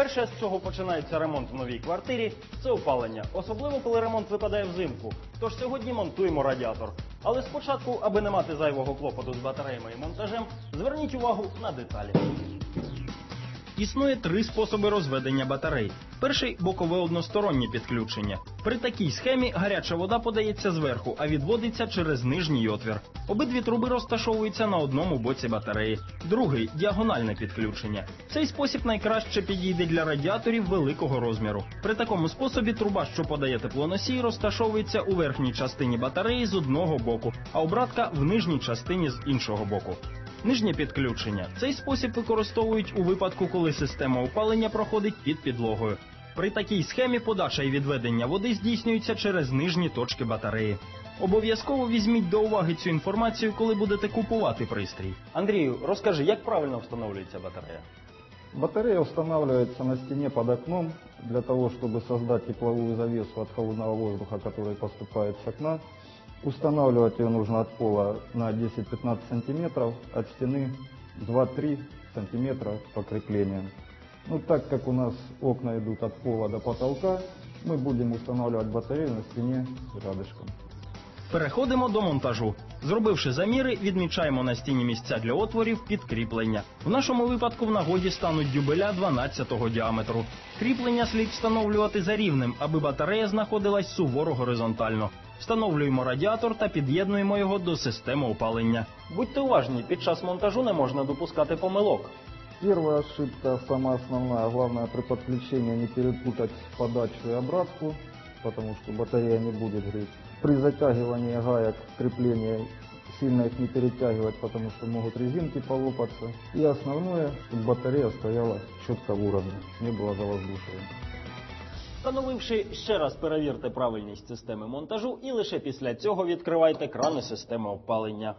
Перше, з чого починається ремонт в новій квартирі, це опалення, особливо коли ремонт випадає взимку. Тож сьогодні монтуємо радіатор. Але спочатку, аби не мати зайвого клопоту з батареями і монтажем, зверніть увагу на деталі. Існує три способи розведення батарей. Перший бокове одностороннє підключення. При такій схемі гаряча вода подається зверху, а відводиться через нижній отвір. Обидві труби розташовуються на одному боці батареї. Другий діагональне підключення. Цей спосіб найкраще підійде для радіаторів великого розміру. При такому способі труба, що подає теплоносій, розташовується у верхній частині батареї з одного боку, а обратка в нижній частині з іншого боку. Нижнє підключення. Цей спосіб використовують у випадку, коли система опалення проходить під підлогою. При такій схемі подача і відведення води здійснюються через нижні точки батареї. Обов'язково візьміть до уваги цю інформацію, коли будете купувати пристрій. Андрію, розкажи, як правильно встановлюється батарея? Батарея устанавливается на стене под окном для того, чтобы создать тепловую завесу от холодного воздуха, который поступает с окна. Устанавливать ее нужно от пола на 10-15 сантиметров, от стены 2-3 сантиметра по креплениям. Ну, так как у нас окна идут от пола до потолка, мы будем устанавливать батарею на стене рядышком. Переходимо до монтажу. Зробивши заміри, відмічаємо на стіні місця для отворів під кріплення. В нашому випадку в нагоді стануть дюбеля 12-го діаметру. Кріплення слід встановлювати за рівнем, аби батарея знаходилась суворо горизонтально. Встановлюємо радіатор та під'єднуємо його до системи опалення. Будьте уважні, під час монтажу не можна допускати помилок. Первая ошибка, самая основная, главное при подключении не перепутать подачу и обратку, потому что батарея не будет греть. При затягивании гаек крепления сильно их не перетягивать, потому что могут резинки полопаться. И основное, чтобы батарея стояла четко в уровне, не было завоздушивания. Встановивши ще раз перевірте правильність системи монтажу і лише після цього відкривайте крани системи опалення.